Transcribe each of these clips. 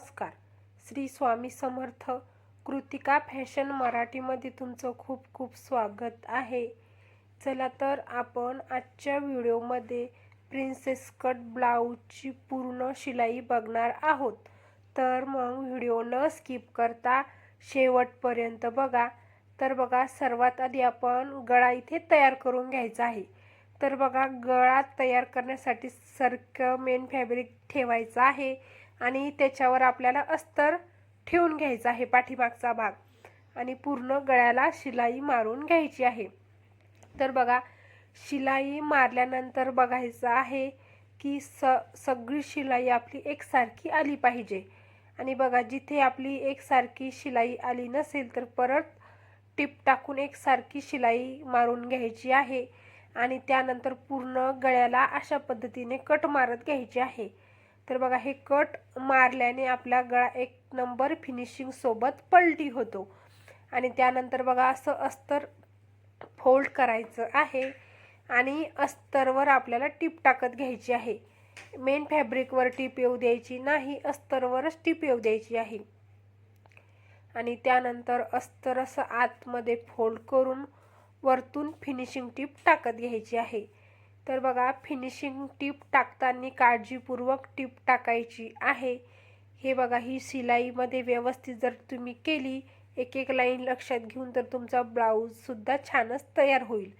नमस्कार. श्री स्वामी समर्थ कृतिका फॅशन मराठीमध्ये तुमचं खूप खूप स्वागत आहे. चला तर आपण आजच्या व्हिडिओमध्ये प्रिन्सेस कट ब्लाऊजची पूर्ण शिलाई बघणार आहोत. तर मग व्हिडिओ न स्किप करता शेवटपर्यंत बघा. तर बघा सर्वात आधी आपण गळा इथे तयार करून घ्यायचा आहे. तर बघा गळा तयार करण्यासाठी सारखं मेन फॅब्रिक ठेवायचं आहे. आणि त्याच्यावर आपल्याला अस्तर ठेवून घ्यायचं आहे पाठीमागचा भाग. आणि पूर्ण गळ्याला शिलाई मारून घ्यायची आहे. तर बघा शिलाई मारल्यानंतर बघायचं आहे की स सगळी शिलाई आपली एकसारखी आली पाहिजे. आणि बघा जिथे आपली एकसारखी शिलाई आली नसेल तर परत टिप टाकून एकसारखी शिलाई मारून घ्यायची आहे. आणि त्यानंतर पूर्ण गळ्याला अशा पद्धतीने कट मारत घ्यायची आहे. तर बघा हे कट मारल्याने आपला गळा एक नंबर फिनिशिंग सोबत पलटी होतो. आणि त्यानंतर बघा असं अस्तर फोल्ड करायचं आहे आणि अस्तरवर आपल्याला टीप टाकत घ्यायची आहे. मेन फॅब्रिकवर टीप येऊ द्यायची नाही अस्तरवरच टीप येऊ द्यायची आहे. आणि त्यानंतर अस्तर असं आतमध्ये फोल्ड करून वरतून फिनिशिंग टीप टाकत घ्यायची आहे. तर बघा फिनिशिंग टीप टाकताना काळजीपूर्वक टीप टाकायची आहे. हे बघा ही शिलाईमध्ये व्यवस्थित जर तुम्ही केली एक एक लाईन लक्षात घेऊन तर तुमचा ब्लाऊजसुद्धा छानच तयार होईल.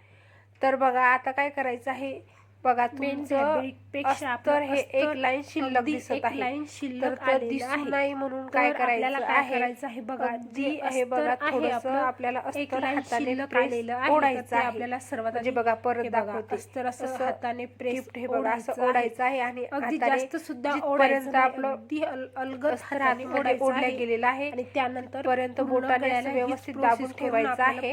तर बघा आता काय करायचं आहे? बघा तुमचं अस्तर हे एक लाईन शिल्लक दिसत आहे. लाईन तर शिल्लक ते आलेलं दिसू. नाही म्हणून काय तर करायचं आहे? करायचं आहे बघा जे आहे बघा थोडंसं आपलं, आपल्याला एक लाईन हाताने शिल्लक आलेलं तर ओढायचं ते आहे. आपल्याला सर्वात म्हणजे बघा परत दाखवते. अस्तर असं हाताने प्रेस हे बघा असं ओढायचं आहे. आणि अगदी जास्त सुद्धा ओढायचं आपलं अगदी अल- अलगद अस्तर हाताने ओढल्या. गेलेलं आहे. आणि त्यानंतर पर्यंत बोटाने व्यवस्थित दाबून ठेवायचं आहे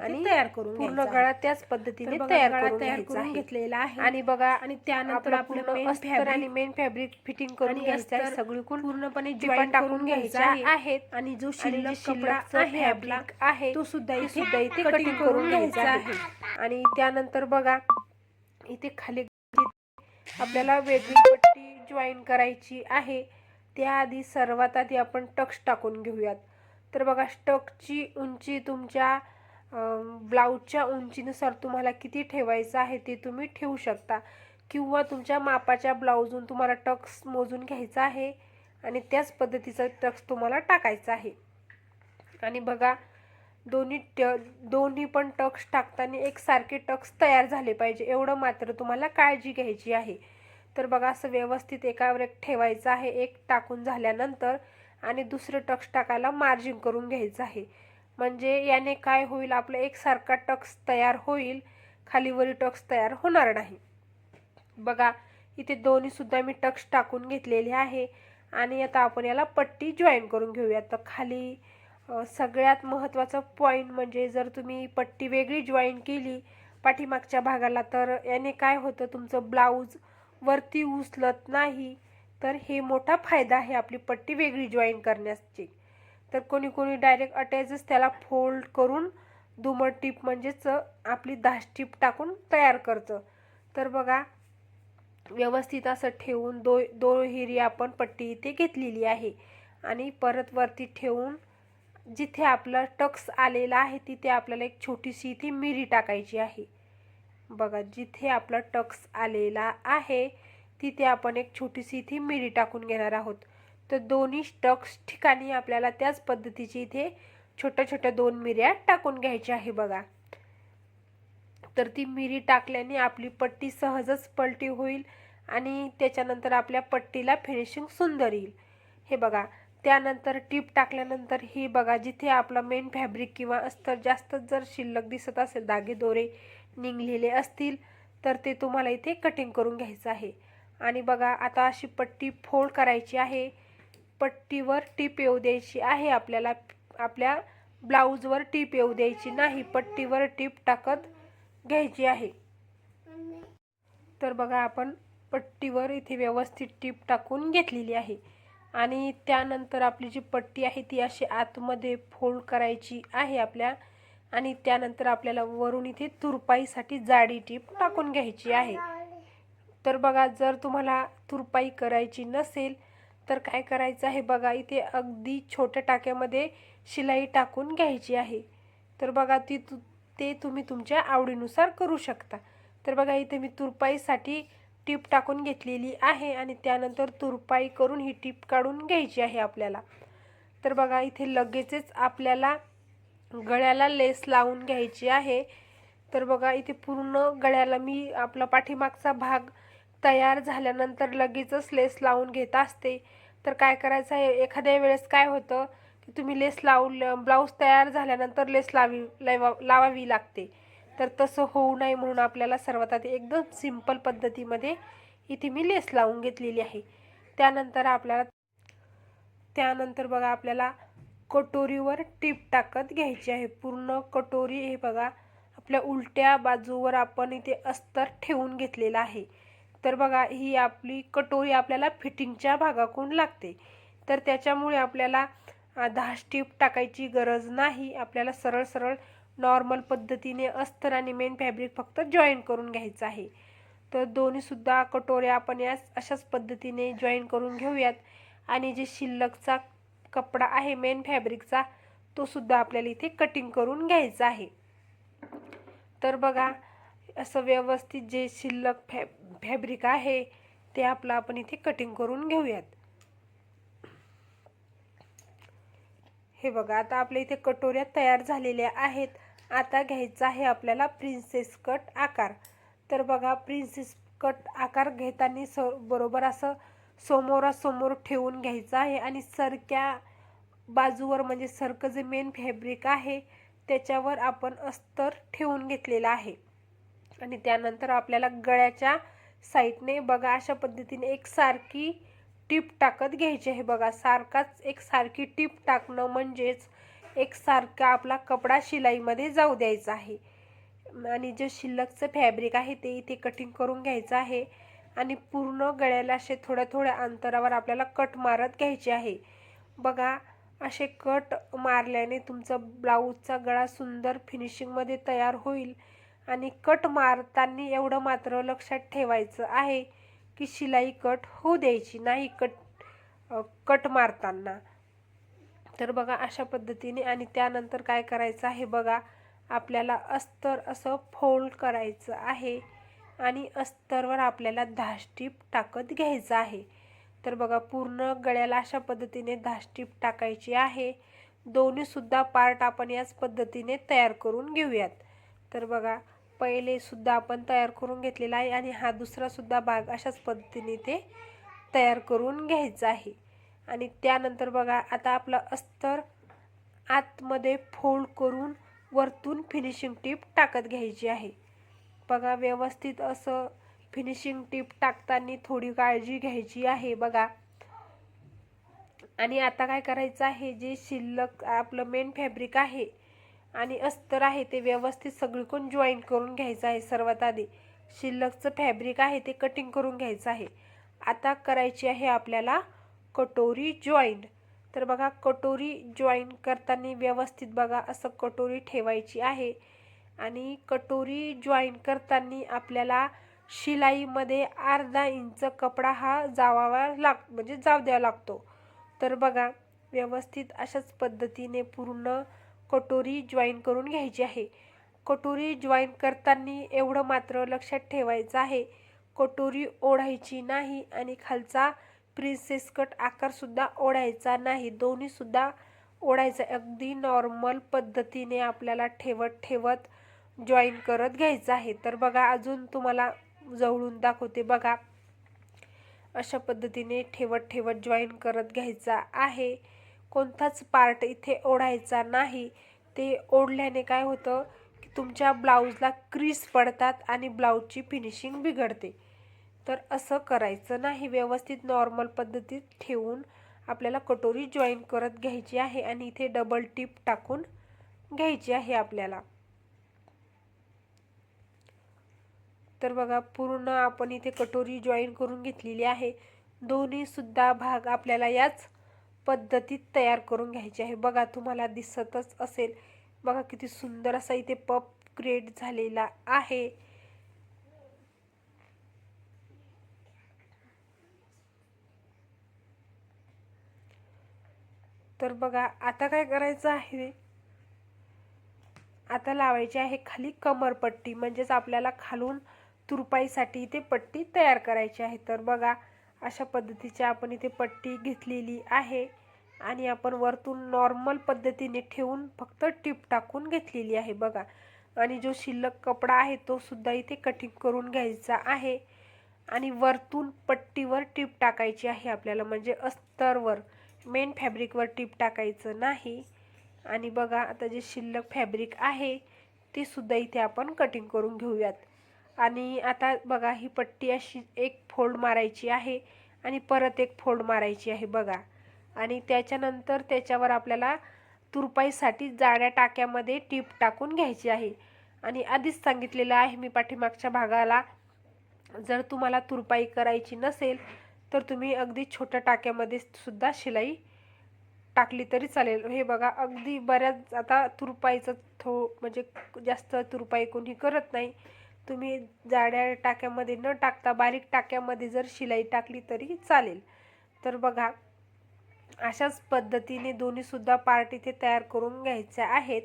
आणि तयार करून पूर्ण गळा. त्याच तर पद्धतीने तयार करून घेतलेला आहे. आणि बघा आणि त्यानंतर fabric आणि मेन फॅब्रिक फिटिंग करून घ्यायचं आहे सगळीकडून. पूर्णपणे जॉईन टाकून घ्यायचा आहेत. आणि जो शिल्लक कपडा शिल्लकचं आहे आहे तो सुद्धा सुद्धा इथे कटिंग करून घ्यायचं आहे. आणि त्यानंतर बघा इथे खाली आपल्याला वेगळी पट्टी जॉईन करायची आहे. त्याआधी सर्वात आधी आपण टक्स टाकून घेऊयात. तर बघा स्टकची उंची तुमच्या ब्लाऊजच्या उंचीनुसार तुम्हाला किती ठेवायचं आहे ते तुम्ही ठेवू शकता. किंवा तुमच्या मापाच्या ब्लाऊजून तुम्हाला टक्स मोजून घ्यायचा आहे आणि त्याच पद्धतीचा टक्स तुम्हाला टाकायचा आहे. आणि बघा दोन्ही ट दोन्ही पण टक्स टाकताना एकसारखे टक्स तयार झाले पाहिजे. एवढं मात्र तुम्हाला काळजी घ्यायची आहे. तर बघा असं व्यवस्थित एकावर एक ठेवायचं आहे एक टाकून झाल्यानंतर आणि दुसरं टक्स टाकायला मार्जिन करून घ्यायचं आहे. म्हणजे याने काय होईल? आपलं एकसारखा टक्स तयार होईल. खालीवरी टक्स तयार होणार नाही. बघा इथे दोन्हीसुद्धा मी टक्स टाकून घेतलेले आहे. आणि आता आपण याला पट्टी जॉईन करून घेऊया तर खाली सगळ्यात महत्त्वाचा पॉईंट म्हणजे जर तुम्ही पट्टी वेगळी जॉईन केली पाठीमागच्या भागाला तर याने काय होतं? तुमचं ब्लाऊज वरती उचलत नाही. तर हे मोठा फायदा आहे आपली पट्टी वेगळी जॉईन करण्याची. तर कोणी कोणी डायरेक्ट अटॅचच त्याला फोल्ड करून दुमट टीप म्हणजेच आपली दास टीप टाकून तयार करतं. तर बघा व्यवस्थित असं ठेवून दो दोहिरी आपण पट्टी इथे घेतलेली आहे. आणि परत वरती ठेवून जिथे आपला टक्स आलेला आहे तिथे आपल्याला एक छोटीशी इथे मिरी टाकायची आहे. बघा जिथे आपला टक्स आलेला आहे तिथे आपण एक छोटीशी इथे मिरी टाकून घेणार आहोत. तर दोन्ही स्टक्स ठिकाणी आपल्याला त्याच पद्धतीची इथे छोट्या छोट्या दोन मिऱ्या टाकून घ्यायच्या आहे बघा. तर ती मिरी टाकल्याने आपली पट्टी सहजच पलटी होईल आणि त्याच्यानंतर आपल्या पट्टीला फिनिशिंग सुंदर येईल. हे बघा त्यानंतर टीप टाकल्यानंतर ही बघा जिथे आपला मेन फॅब्रिक किंवा अस्तर जास्त जर शिल्लक दिसत असेल दागे दोरे निघलेले असतील तर ते तुम्हाला इथे कटिंग करून घ्यायचं आहे. आणि बघा आता अशी पट्टी फोल्ड करायची आहे. पट्टीवर टीप येऊ द्यायची आहे. आपल्याला आपल्या ब्लाऊजवर टीप येऊ द्यायची नाही. पट्टीवर टीप टाकत घ्यायची आहे. तर बघा आपण पट्टीवर इथे व्यवस्थित टीप टाकून घेतलेली आहे. आणि त्यानंतर आपली जी पट्टी आहे ती अशी आतमध्ये फोल्ड करायची आहे आपल्या. आणि त्यानंतर आपल्याला वरून इथे तुरपाईसाठी जाडी टीप टाकून घ्यायची आहे. तर बघा जर तुम्हाला तुरपाई करायची नसेल तर काय करायचं आहे बघा इथे अगदी छोट्या टाक्यामध्ये शिलाई टाकून घ्यायची आहे. तर बघा ती तु ते तुम्ही तुमच्या आवडीनुसार करू शकता. तर बघा इथे मी तुरपाईसाठी टीप टाकून घेतलेली आहे आणि त्यानंतर तुरपाई करून ही टीप काढून घ्यायची आहे आपल्याला. तर बघा इथे लगेचच आपल्याला गळ्याला लेस लावून घ्यायची आहे. तर बघा इथे पूर्ण गळ्याला मी आपला पाठीमागचा भाग तयार झाल्यानंतर लगेचच लेस लावून घेत असते. तर काय करायचं आहे? एखाद्या वेळेस काय होतं की तुम्ही लेस लावून ब्लाऊज तयार झाल्यानंतर लेस लावी लावा लावावी लागते. तर तसं होऊ नये म्हणून आपल्याला सर्वात आधी एकदम सिंपल पद्धतीमध्ये इथे मी लेस लावून घेतलेली आहे. त्यानंतर आपल्याला त्यानंतर बघा आपल्याला कटोरीवर टीप टाकत घ्यायची आहे. पूर्ण कटोरी हे बघा आपल्या उलट्या बाजूवर आपण इथे अस्तर ठेवून घेतलेलं आहे. तर बघा ही आपली कटोरी आपल्याला फिटिंगच्या भागाकडून लागते. तर त्याच्यामुळे आपल्याला दहा स्टीप टाकायची गरज नाही. आपल्याला सरळ सरळ नॉर्मल पद्धतीने अस्तर आणि मेन फॅब्रिक फक्त जॉईन करून घ्यायचं आहे. तर दोन्हीसुद्धा कटोऱ्या आपण याच अशाच पद्धतीने जॉईन करून घेऊयात. आणि जे शिल्लकचा कपडा आहे मेन फॅब्रिकचा तो सुद्धा आपल्याला इथे कटिंग करून घ्यायचा आहे. तर बघा असं व्यवस्थित जे शिल्लक फॅ फॅब्रिक आहे ते आपलं आपण इथे कटिंग करून घेऊयात. हे बघा आता आपल्या इथे कटोऱ्या तयार झालेल्या आहेत. आता घ्यायचा आहे आपल्याला प्रिन्सेस कट आकार. तर बघा प्रिन्सेस कट आकार घेताना स बरोबर असं समोरासमोर ठेवून घ्यायचं आहे आणि सरक्या बाजूवर म्हणजे सरकं जे मेन फॅब्रिक आहे त्याच्यावर आपण अस्तर ठेवून घेतलेलं आहे. आणि त्यानंतर आपल्याला गळ्याच्या साईडने बघा अशा पद्धतीने एक सारखी टीप टाकत घ्यायची आहे बघा. सारखाच एक सारखी टीप टाकणं म्हणजेच एक सारखा आपला कपडा शिलाईमध्ये जाऊ द्यायचा आहे. आणि जे शिल्लकचं फॅब्रिक आहे ते इथे कटिंग करून घ्यायचं आहे. आणि पूर्ण गळ्याला असे थोड्या थोड्या अंतरावर आपल्याला कट मारत घ्यायचे आहे. बघा असे कट मारल्याने तुमचा ब्लाऊजचा गळा सुंदर फिनिशिंगमध्ये तयार होईल. आणि कट मारताना एवढं मात्र लक्षात ठेवायचं आहे की शिलाई कट होऊ द्यायची नाही कट कट मारताना. तर बघा अशा पद्धतीने आणि त्यानंतर काय करायचं आहे बघा आपल्याला अस्तर असं फोल्ड करायचं आहे आणि अस्तरवर आपल्याला दहा टाकत घ्यायचं आहे. तर बघा पूर्ण गळ्याला अशा पद्धतीने दहा टाकायची आहे. दोन्हीसुद्धा पार्ट आपण याच पद्धतीने तयार करून घेऊयात. तर बघा पहिले सुद्धा आपण तयार करून घेतलेला आहे आणि हा दुसरा सुद्धा भाग अशाच पद्धतीने ते तयार करून घ्यायचा आहे. आणि त्यानंतर बघा आता आपलं अस्तर आतमध्ये फोल्ड करून वरतून फिनिशिंग टीप टाकत घ्यायची आहे. बघा व्यवस्थित असं फिनिशिंग टीप टाकताना थोडी काळजी घ्यायची आहे बघा. आणि आता काय करायचं आहे जे शिल्लक आपलं मेन फॅब्रिक आहे आणि अस्तर आहे ते व्यवस्थित सगळीकडून जॉईन करून घ्यायचं आहे सर्वात आधी. शिल्लकचं फॅब्रिक आहे ते कटिंग करून घ्यायचं आहे. आता करायची आहे आपल्याला कटोरी जॉईंट तर बघा कटोरी जॉईन करताना व्यवस्थित बघा असं कटोरी ठेवायची आहे. आणि कटोरी जॉईन करताना आपल्याला शिलाईमध्ये अर्धा इंच कपडा हा जावावा लाग म्हणजे जाऊ द्यावा लागतो. तर बघा व्यवस्थित अशाच पद्धतीने पूर्ण कटोरी जॉईन करून घ्यायची आहे. कटोरी जॉईन करताना एवढं मात्र लक्षात ठेवायचं आहे. कटोरी ओढायची नाही आणि खालचा प्रिन्सेस कट आकारसुद्धा ओढायचा नाही. दोन्हीसुद्धा ओढायचा. अगदी नॉर्मल पद्धतीने आपल्याला ठेवत ठेवत जॉईन करत घ्यायचं आहे. तर बघा अजून तुम्हाला जवळून दाखवते बघा. अशा पद्धतीने ठेवत ठेवत जॉईन करत घ्यायचा आहे. कोणताच पार्ट इथे ओढायचा नाही. ते ओढल्याने काय होतं की तुमच्या ब्लाऊजला क्रीज पडतात आणि ब्लाऊजची फिनिशिंग बिघडते. तर असं करायचं नाही. व्यवस्थित नॉर्मल पद्धतीत ठेवून आपल्याला कटोरी जॉईन करत घ्यायची आहे आणि इथे डबल टिप टाकून घ्यायची आहे आपल्याला. तर बघा पूर्ण आपण इथे कटोरी जॉईन करून घेतलेली आहे. दोन्हीसुद्धा भाग आपल्याला याच पद्धतीत तयार करून घ्यायची आहे. बघा तुम्हाला दिसतच असेल. बघा किती सुंदर असा इथे पप क्रिएट झालेला आहे. तर बघा आता काय करायचं आहे? आता लावायची आहे खाली कमरपट्टी म्हणजेच आपल्याला खालून तुरपाईसाठी इथे पट्टी तयार करायची आहे. तर बघा अशा पद्धतीची आपण इथे पट्टी घेतलेली आहे. आणि आपण वरतून नॉर्मल पद्धतीने ठेवून फक्त टीप टाकून घेतलेली आहे बघा. आणि जो शिल्लक कपडा आहे तो सुद्धा इथे कटिंग करून घ्यायचा आहे. आणि वरतून पट्टीवर टीप टाकायची आहे आपल्याला म्हणजे अस्तरवर मेन फॅब्रिकवर टीप टाकायचं नाही. आणि बघा आता जे शिल्लक फॅब्रिक आहे ते सुद्धा इथे आपण कटिंग करून घेऊयात. आणि आता बघा ही पट्टी अशी एक फोल्ड मारायची आहे आणि परत एक फोल्ड मारायची आहे बघा. आणि त्याच्यानंतर त्याच्यावर आपल्याला तुरपाईसाठी जाड्या टाक्यामध्ये टीप टाकून घ्यायची आहे. आणि आधीच सांगितलेलं आहे मी पाठीमागच्या भागाला जर तुम्हाला तुरपाई करायची नसेल तर तुम्ही अगदी छोट्या टाक्यामध्ये सुद्धा शिलाई टाकली तरी चालेल. हे बघा अगदी बऱ्याच आता तुरपाईचं थो म्हणजे जास्त तुरपाई कोणी करत नाही. तुम्ही जाड्या टाक्यामध्ये न टाकता बारीक टाक्यामध्ये जर शिलाई टाकली तरी चालेल. तर बघा अशाच पद्धतीने दोन्हीसुद्धा पार्ट इथे तयार करून घ्यायचे आहेत.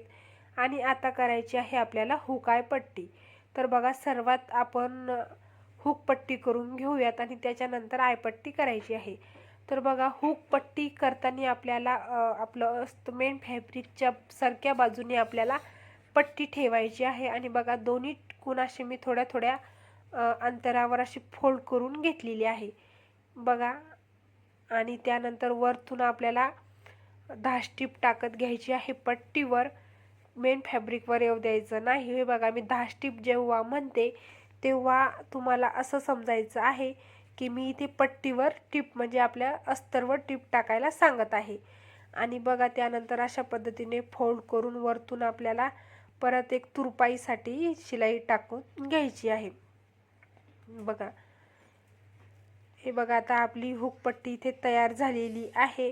आणि आता करायची आहे आपल्याला हुकाय पट्टी. तर बघा सर्वात आपण हुक पट्टी करून घेऊयात आणि त्याच्यानंतर आयपट्टी करायची आहे. तर बघा हुक पट्टी करताना आपल्याला आपलं आपलं मेन फॅब्रिकच्या सारख्या बाजूने आपल्याला पट्टी ठेवायची आहे. आणि बघा दोन्ही कुणाशी मी थोड्या थोड्या अंतरावर अशी फोल्ड करून घेतलेली आहे. बघा आणि त्यानंतर वरतून आपल्याला दहा टीप टाकत घ्यायची आहे. पट्टीवर मेन फॅब्रिकवर येऊ द्यायचं नाही. हे बघा मी दहा स्टीप जेव्हा म्हणते तेव्हा तुम्हाला असं समजायचं आहे की मी इथे पट्टीवर टीप म्हणजे आपल्या अस्तरवर टीप टाकायला सांगत आहे. आणि बघा त्यानंतर अशा पद्धतीने फोल्ड करून वरतून आपल्याला परत एक तुरपाईसाठी शिलाई टाकून घ्यायची आहे. बघा हे बघा आता आपली हुकपट्टी इथे तयार झालेली आहे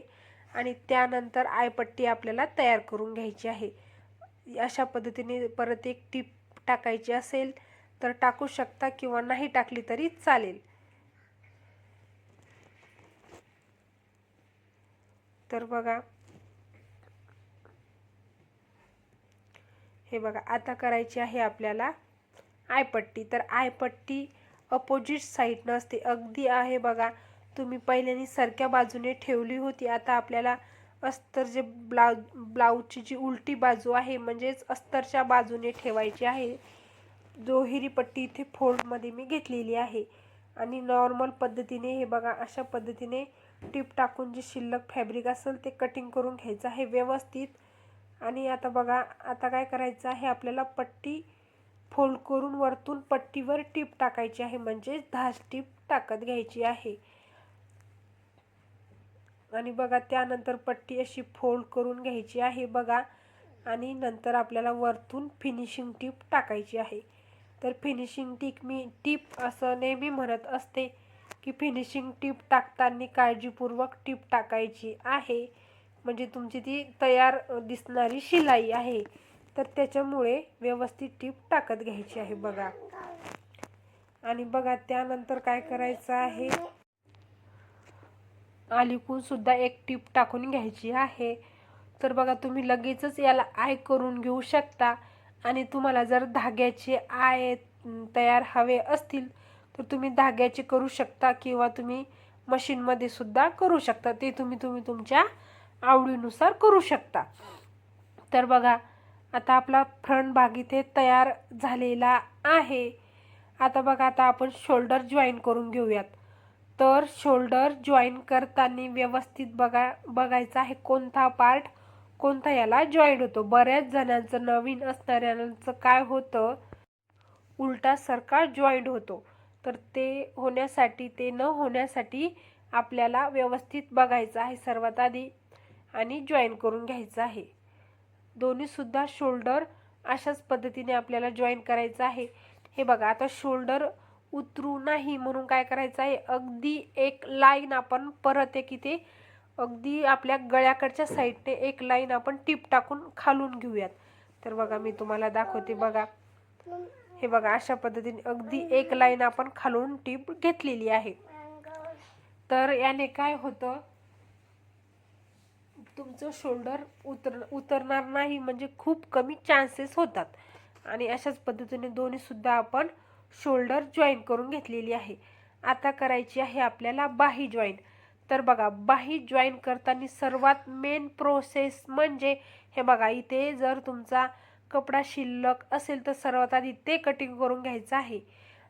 आणि त्यानंतर आयपट्टी आपल्याला तयार करून घ्यायची आहे. अशा पद्धतीने परत एक टीप टाकायची असेल तर टाकू शकता किंवा नाही टाकली तरी चालेल. तर बघा हे बघा आता करायची आहे आपल्याला आयपट्टी तर आयपट्टी अपोजिट साईड असते अगदी आहे बघा. तुम्ही पहिल्यानी सरक्या बाजूने ठेवली होती. आता आपल्याला अस्तर जे ब्लाउ ब्लाऊजची जी उलटी बाजू आहे म्हणजेच अस्तरच्या बाजूने ठेवायची आहे. जोहिरी पट्टी इथे फोल्डमध्ये मी घेतलेली आहे. आणि नॉर्मल पद्धतीने हे बघा अशा पद्धतीने टीप टाकून जे शिल्लक फॅब्रिक असेल ते कटिंग करून घ्यायचं आहे व्यवस्थित. आणि आता बघा आता काय करायचं आहे? आपल्याला पट्टी फोल्ड करून वरतून पट्टीवर टीप टाकायची आहे म्हणजेच दहा टीप टाकत घ्यायची आहे. आणि बघा त्यानंतर पट्टी अशी फोल्ड करून घ्यायची आहे बघा. आणि नंतर आपल्याला वरतून फिनिशिंग टीप टाकायची आहे. तर फिनिशिंग टीप मी टीप असं नेहमी म्हणत असते की फिनिशिंग टीप टाकताना काळजीपूर्वक टीप टाकायची आहे. म्हणजे तुमची ती तयार दिसणारी शिलाई आहे. तर त्याच्यामुळे व्यवस्थित टीप टाकत घ्यायची आहे बघा. आणि बघा त्यानंतर काय करायचं आहे? आलिकून सुद्धा एक टीप टाकून घ्यायची आहे. तर बघा तुम्ही लगेचच याला आय करून घेऊ शकता. आणि तुम्हाला जर धाग्याचे आय तयार हवे असतील तर तुम्ही धाग्याचे करू शकता किंवा तुम्ही मशीनमध्ये सुद्धा करू शकता. ते तुम्ही तुम्ही तुमच्या आवडीनुसार करू शकता. तर बघा आता आपला फ्रंट भाग इथे तयार झालेला आहे. आता बघा आता आपण शोल्डर जॉईन करून घेऊयात. तर शोल्डर जॉईन करताना व्यवस्थित बघा बघायचं आहे कोणता पार्ट कोणता याला जॉईन होतो. बऱ्याच जणांचं नवीन असणाऱ्यांचं काय होतं उलटा सरका जॉईंट होतो. तर ते होण्यासाठी ते न होण्यासाठी आपल्याला व्यवस्थित बघायचं आहे सर्वात आधी आणि जॉईन करून घ्यायचं आहे. दोन्हीसुद्धा शोल्डर अशाच पद्धतीने आपल्याला जॉईन करायचं आहे. हे बघा आता शोल्डर उतरू नाही म्हणून काय करायचं आहे? अगदी एक लाईन आपण परत एक इथे अगदी आपल्या गळ्याकडच्या साईडने एक लाईन आपण टिप टाकून खालून घेऊयात. तर बघा मी तुम्हाला दाखवते बघा. हे बघा अशा पद्धतीने अगदी एक लाईन आपण खालून टीप घेतलेली आहे. तर याने काय होतं? तुमचं शोल्डर उतर उतरणार नाही म्हणजे खूप कमी चान्सेस होतात. आणि अशाच पद्धतीने दोन्हीसुद्धा आपण शोल्डर जॉईन करून घेतलेली आहे. आता करायची आहे आपल्याला बाही जॉईन तर बघा बाही जॉईन करताना सर्वात मेन प्रोसेस म्हणजे हे बघा इथे जर तुमचा कपडा शिल्लक असेल तर सर्वात आधी ते कटिंग करून घ्यायचं आहे.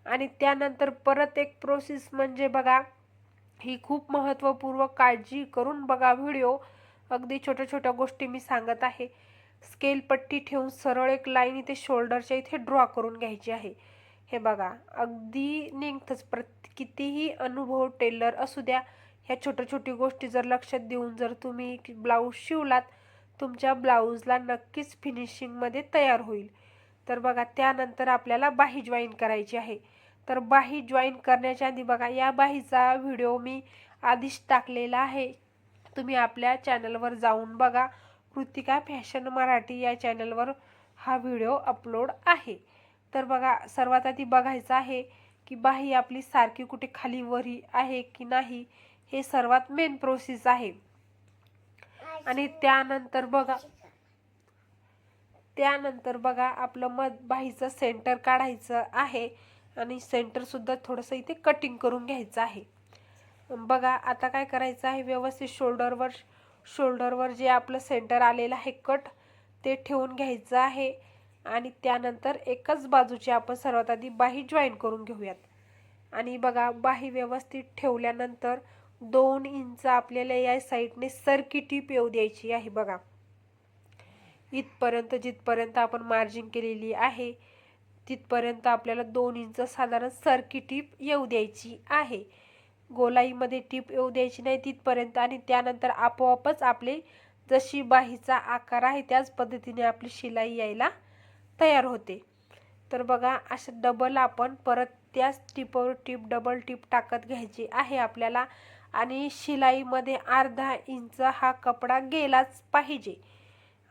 आणि त्यानंतर परत एक प्रोसेस म्हणजे बघा ही खूप महत्त्वपूर्वक काळजी करून बघा व्हिडिओ अगदी छोट्या छोट्या गोष्टी मी सांगत आहे. स्केल पट्टी ठेवून सरळ एक लाईन इथे शोल्डरच्या इथे ड्रॉ करून घ्यायची आहे. हे बघा अगदी निघतंच. प्रत कितीही अनुभव टेलर असू द्या ह्या छोट्या छोटी गोष्टी जर लक्षात देऊन जर तुम्ही ब्लाऊज शिवलात तुमच्या ब्लाऊजला नक्कीच फिनिशिंगमध्ये तयार होईल. तर बघा त्यानंतर आपल्याला बाही जॉईन करायची आहे. तर बाही जॉईन करण्याच्या आधी बघा या बाहीचा व्हिडिओ मी आधीच टाकलेला आहे. तुम्ही आपल्या चॅनलवर जाऊन बघा. कृतिका फॅशन मराठी या चॅनलवर हा व्हिडिओ अपलोड आहे. तर बघा सर्वात आधी बघायचं आहे की बाही आपली सारखी कुठे खाली वरी आहे की नाही हे सर्वात मेन प्रोसेस आहे. आणि त्यानंतर बघा त्यानंतर बघा आपलं मध बाहीचं सेंटर काढायचं आहे. आणि सेंटरसुद्धा थोडंसं इथे कटिंग करून घ्यायचं आहे. बघा आता काय करायचं आहे? व्यवस्थित शोल्डरवर शोल्डरवर जे आपलं सेंटर आलेलं आहे कट ते ठेवून घ्यायचं आहे. आणि त्यानंतर एकच बाजूची आपण सर्वात आधी बाही जॉईन करून घेऊयात. आणि बघा बाही व्यवस्थित ठेवल्यानंतर दोन इंच आपल्याला या साईडने सरकी टीप येऊ द्यायची आहे बघा. इथपर्यंत जिथपर्यंत आपण मार्जिन केलेली आहे तिथपर्यंत आपल्याला दोन इंच साधारण सरकी टीप येऊ द्यायची आहे. गोलाईमध्ये टीप येऊ द्यायची नाही तिथपर्यंत आणि त्यानंतर आपोआपच आपले जशी बाहीचा आकार आहे त्याच पद्धतीने आपली शिलाई यायला तयार होते. तर बघा असं डबल आपण परत त्याच टिपवर टीप डबल टीप टाकत घ्यायची आहे आपल्याला आणि शिलाईमध्ये अर्धा इंच हा कपडा गेलाच पाहिजे.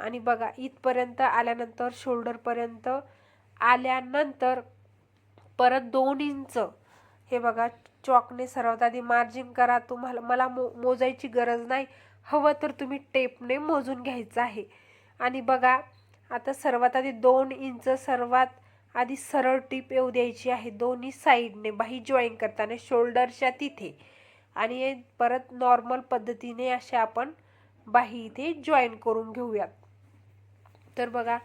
आणि बघा इथपर्यंत आल्यानंतर शोल्डरपर्यंत आल्यानंतर परत दोन इंच. हे बघा चॉकने सर्वात आधी मार्जिन करा तुम्हाला मला मो मोजायची गरज नाही. हवं तर तुम्ही टेपने मोजून घ्यायचं आहे. आणि बघा आता सर्वात आधी दोन इंच सर्वात आधी सरळ टीप येऊ द्यायची आहे. दोन्ही साईडने बाही जॉईन करताना शोल्डरच्या तिथे. आणि परत नॉर्मल पद्धतीने असे आपण बाही इथे जॉईन करून घेऊयात. तर बघा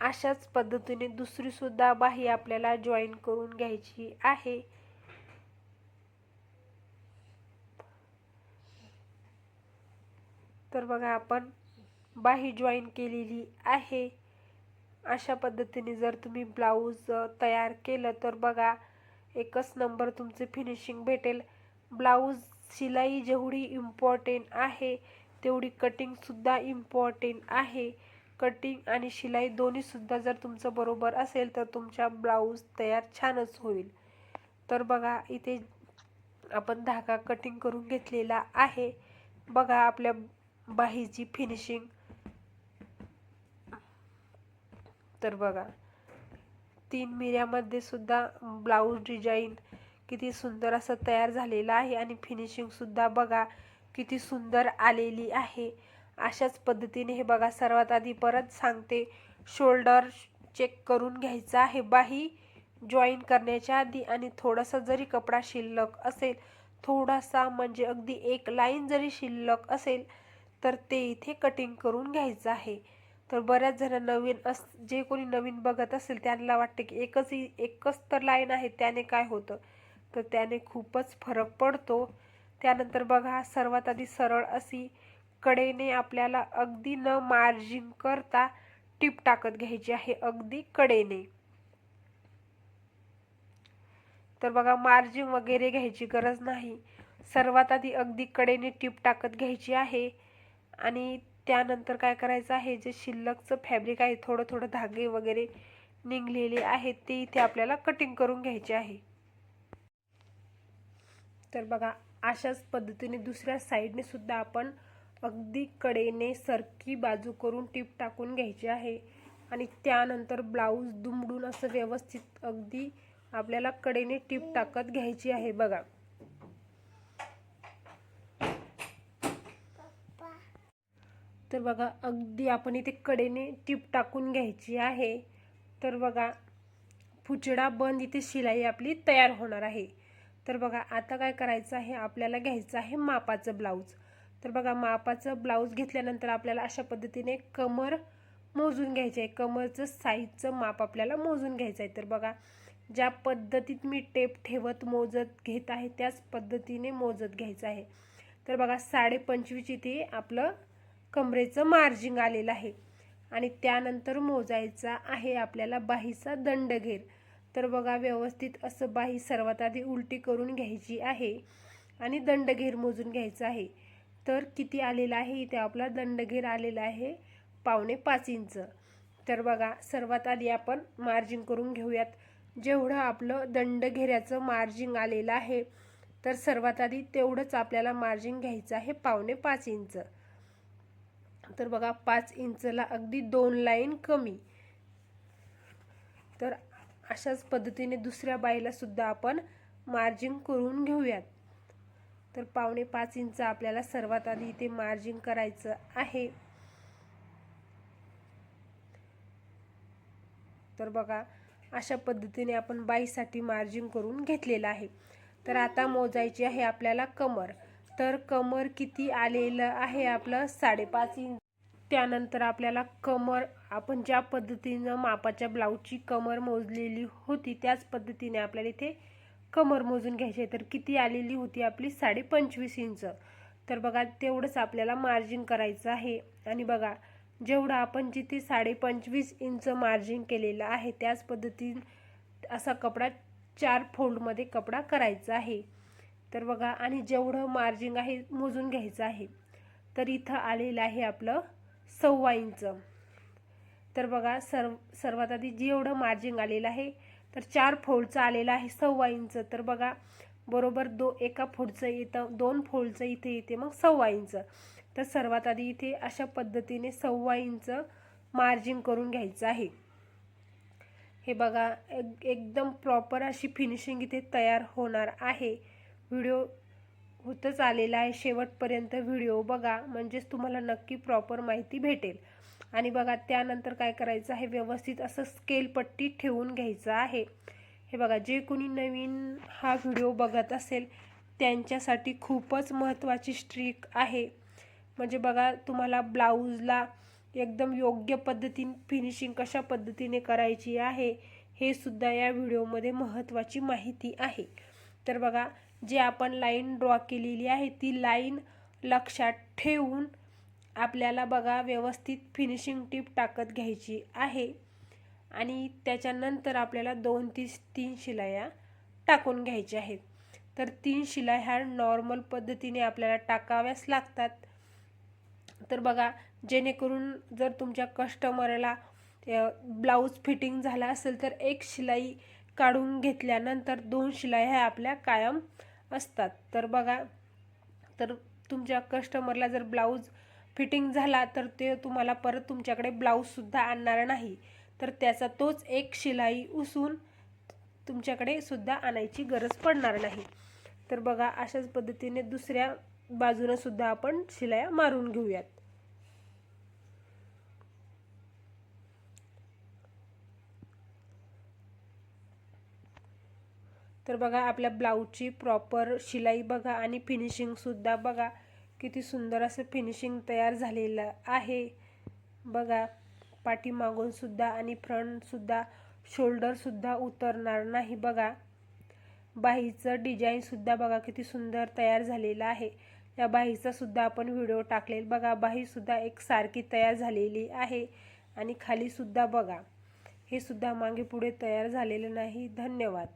अशाच पद्धतीने दुसरीसुद्धा बाही आपल्याला जॉईन करून घ्यायची आहे. तर बघा आपण बाही जॉईन केलेली आहे. अशा पद्धतीने जर तुम्ही ब्लाऊज तयार केलं तर बघा एकच नंबर तुमचे फिनिशिंग भेटेल. ब्लाऊज शिलाई जेवढी इम्पॉर्टेंट आहे तेवढी कटिंगसुद्धा इम्पॉर्टेंट आहे. कटिंग आणि शिलाई दोन्हीसुद्धा जर तुमचं बरोबर असेल तर तुमचा ब्लाऊज तयार छानच होईल. तर बघा इथे आपण धागा कटिंग करून घेतलेला आहे. बघा आपल्या बाहीची फिनिशिंग तर बघा तीन मिऱ्यामध्ये सुद्धा ब्लाऊज डिझाईन किती सुंदर असं तयार झालेलं आहे आणि फिनिशिंगसुद्धा बघा किती सुंदर आलेली आहे. अशाच पद्धतीने हे बघा सर्वात आधी परत सांगते शोल्डर चेक करून घ्यायचा आहे. बाही जॉईन करण्याच्या आधी आणि थोडासा जरी कपडा शिल्लक असेल थोडासा म्हणजे अगदी एक लाईन जरी शिल्लक असेल तर ते इथे कटिंग करून घ्यायचं आहे. तर बऱ्याच जण नवीन अस जे कोणी नवीन बघत असेल त्यांना वाटते की एकच एकच तर लाईन आहे त्याने काय होतं? तर त्याने खूपच फरक पडतो. त्यानंतर बघा सर्वात आधी सरळ अशी कडेने आपल्याला अगदी न मार्जिन करता टीप टाकत घ्यायची आहे अगदी कडेने. तर बघा मार्जिन वगैरे घ्यायची गरज नाही. सर्वात आधी अगदी कडेने टीप टाकत घ्यायची आहे. आणि त्यानंतर काय करायचं आहे जे शिल्लकचं फॅब्रिक आहे थोडं थोडं धागे वगैरे निघलेले आहेत ते इथे आपल्याला कटिंग करून घ्यायचे आहे. तर बघा अशाच पद्धतीने दुसऱ्या साईडने सुद्धा आपण अगदी कडेने सरकी बाजू करून टीप टाकून घ्यायची आहे. आणि त्यानंतर ब्लाऊज दुमडून असं व्यवस्थित अगदी आपल्याला कडेने टीप टाकत घ्यायची आहे बघा. तर बघा अगदी आपण इथे कडेने टीप टाकून घ्यायची आहे. तर बघा फुचडा बंद इथे शिलाई आपली तयार होणार आहे. तर बघा आता काय करायचं आहे? आपल्याला घ्यायचं आहे मापाचं ब्लाऊज तर बघा मापाचं ब्लाऊज घेतल्यानंतर आपल्याला अशा पद्धतीने कमर मोजून घ्यायचे आहे. कमरचं साईजचं माप आपल्याला मोजून घ्यायचं आहे. तर बघा ज्या पद्धतीत मी टेप ठेवत मोजत घेत आहे त्याच पद्धतीने मोजत घ्यायचं आहे. तर बघा साडे पंचवीस इथे आपलं कमरेचं मार्जिंग आलेलं आहे. आणि त्यानंतर मोजायचा आहे आपल्याला बाहीचा दंडघेर. तर बघा व्यवस्थित असं बाही सर्वात आधी उलटी करून घ्यायची आहे आणि दंडघेर मोजून घ्यायचा आहे. तर किती आलेला आहे? इथे आपला दंडघेर आलेला आहे पावणे पाच इंच. तर बघा सर्वात आधी आपण मार्जिंग करून घेऊयात. जेवढं आपलं दंडघेऱ्याचं मार्जिंग आलेलं आहे तर सर्वात आधी तेवढंच आपल्याला मार्जिंग घ्यायचं आहे पावणे पाच इंच. तर बघा पाच इंचला अगदी दोन लाईन कमी. तर अशाच पद्धतीने दुसऱ्या बाईला सुद्धा आपण मार्जिंग करून घेऊयात. तर पावणे पाच इंच आपल्याला सर्वात आधी इथे मार्जिंग करायचं आहे. तर बघा अशा पद्धतीने आपण बाईसाठी मार्जिंग करून घेतलेलं आहे. तर आता मोजायची आहे आपल्याला कमर. तर कमर किती आलेलं आहे आपलं? साडेपाच इंच. त्यानंतर आपल्याला कमर आपण ज्या पद्धतीनं मापाच्या ब्लाऊजची कमर मोजलेली होती त्याच पद्धतीने आपल्याला इथे कमर मोजून घ्यायची आहे. तर किती आलेली होती आपली? साडे पंचवीस इंच. तर बघा तेवढंच आपल्याला मार्जिन करायचं आहे. आणि बघा जेवढं आपण जिथे साडे पंचवीस इंच मार्जिन केलेलं आहे त्याच पद्धतीने असा कपडा चार फोल्डमध्ये कपडा करायचा आहे. तर बघा आणि जेवढं मार्जिंग आहे मोजून घ्यायचं आहे. तर इथं आलेलं आहे आपलं सव्वा इंच. तर बघा सर्व सर्वात आधी जेवढं मार्जिंग आलेलं आहे तर चार फोल्डचं आलेलं आहे सव्वा इंच. तर बघा बरोबर दो एका फोडचं येतं दोन फोल्डचं इथे येते मग सव्वा इंच. तर सर्वात आधी इथे अशा पद्धतीने सव्वा इंच मार्जिंग करून घ्यायचं आहे. हे बघा एक एकदम प्रॉपर अशी फिनिशिंग इथे तयार होणार आहे. व्हिडिओ होतच आलेला आहे. शेवटपर्यंत व्हिडिओ बघा. म्हणजेच तुम्हाला नक्की प्रॉपर माहिती भेटेल. आणि बघा त्यानंतर काय करायचं आहे? व्यवस्थित असं स्केल पट्टी ठेवून घ्यायचं आहे. हे बघा जे कोणी नवीन हा व्हिडिओ बघत असेल त्यांच्यासाठी खूपच महत्त्वाची स्ट्रीक आहे. म्हणजे बघा तुम्हाला ब्लाऊजला एकदम योग्य पद्धतीने फिनिशिंग कशा पद्धतीने करायची आहे हे सुद्धा या व्हिडिओमध्ये महत्त्वाची माहिती आहे. तर बघा जी आपण लाईन ड्रॉ केलेली आहे ती लाईन लक्षात ठेवून आपल्याला बघा व्यवस्थित फिनिशिंग टीप टाकत घ्यायची आहे. आणि त्याच्यानंतर आपल्याला दोन ती तीन शिलाया टाकून घ्यायच्या आहेत. तर तीन शिला ह्या नॉर्मल पद्धतीने आपल्याला टाकाव्याच लागतात. तर बघा जेणेकरून जर तुमच्या कस्टमरला ब्लाऊज फिटिंग झाला असेल तर एक शिलाई काढून घेतल्यानंतर दोन शिलाई ह्या आपल्या कायम असतात. तर बघा तर तुमच्या कस्टमरला जर ब्लाऊज फिटिंग झाला तर ते तुम्हाला परत तुमच्याकडे ब्लाऊजसुद्धा आणणार नाही. तर त्याचा तोच एक शिलाई उसून तुमच्याकडे सुद्धा आणायची गरज पडणार नाही. तर बघा अशाच पद्धतीने दुसऱ्या बाजूनं सुद्धा आपण शिलाया मारून घेऊयात. तर बघा आपल्या ब्लाऊजची प्रॉपर शिलाई बघा आणि फिनिशिंगसुद्धा बघा. किती सुंदर असं फिनिशिंग तयार झालेलं आहे. बघा पाठीमागूनसुद्धा आणि फ्रंटसुद्धा शोल्डरसुद्धा उतरणार नाही बघा. बाहीचं डिझाईनसुद्धा बघा किती सुंदर तयार झालेलं आहे. या बाहीचासुद्धा आपण व्हिडिओ टाकलेल बघा. बाहीसुद्धा एक सारखी तयार झालेली आहे. आणि खालीसुद्धा बघा. हे सुद्धा मागे पुढे तयार झालेलं नाही. धन्यवाद.